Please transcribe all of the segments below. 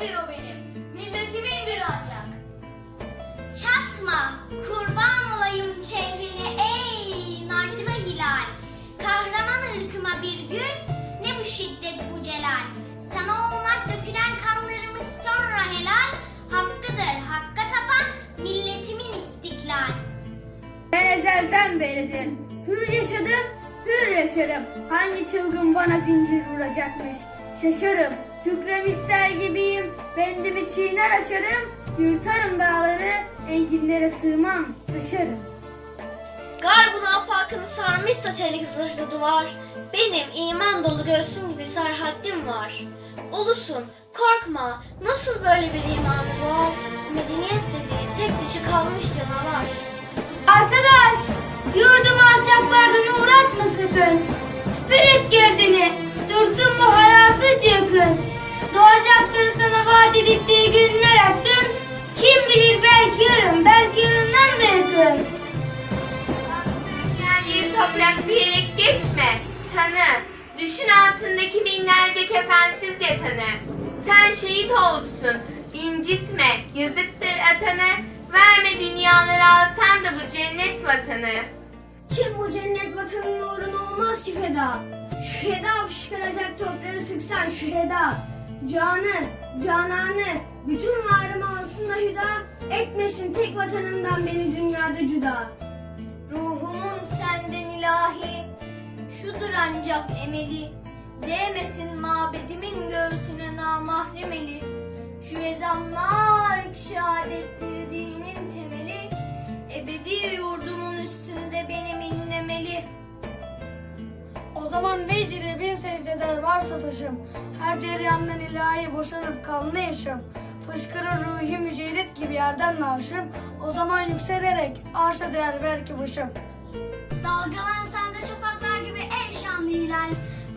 Hayalimdir o benim. Milletimindir ancak. Çatma, kurban olayım çehrine ey Nazlı Hilal. Kahraman ırkıma bir gün ne bu şiddet bu celal. Sana olmaz dökülen kanlarımız sonra helal. Hakkıdır hakka tapan milletimin istiklal. Ben ezelden beridir hür yaşadım, hür yaşarım. Hangi çılgın bana zincir vuracakmış? Şaşarım kükrem ister gibiyim. Bendimi çiğner aşarım. Yırtarım dağları, enginlere sığmam, taşarım. Garbun afakını sarmışsa çelik zırhlı duvar. Benim iman dolu göğsüm gibi serhaddim var. Ulusun, korkma, nasıl böyle bir imanı var? Medeniyet dediği tek dişi kalmış canavar. Arkadaş, yurdumu alçaklardan uğratma sakın. Spirit girdini, diyerek geçme. Tanı. Düşün altındaki binlerce kefensiz yatanı. Sen şehit olsun. incitme. Yazıktır atanı. Verme dünyaları alsan da bu cennet vatanı. Kim bu cennet vatanının uğruna olmaz ki feda? Şu heda fışkıracak toprağı sıksan şu heda. Canı, cananı, bütün varımı alsın da hüda. Etmesin tek vatanımdan beni dünyada cüda. Ruhumun senden şudur ancak emeli. Değmesin mabedimin göğsüne namahrem eli. Şu ezanlar ki şehadetleri dinin temeli. Ebedi yurdumun üstünde benim inlemeli. O zaman vecdire bin secdeder varsa taşım. Her cereyandan ilahi boşanıp kanlı yaşam. Fışkırır ruhi mücerret gibi yerden naşım. O zaman yükselerek arşa değer belki başım. Dalgalan sen de şafaklar gibi ey hilal.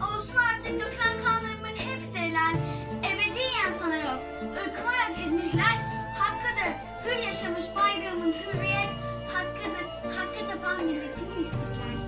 Olsun artık dökülen kanlarımın hepsi helal. Ebediyen sana yok. Irkıma yok izmihlal. Hakkıdır. Hür yaşamış bayrağımın hürriyet. Hakkıdır. Hakka tapan milletimin istiklal.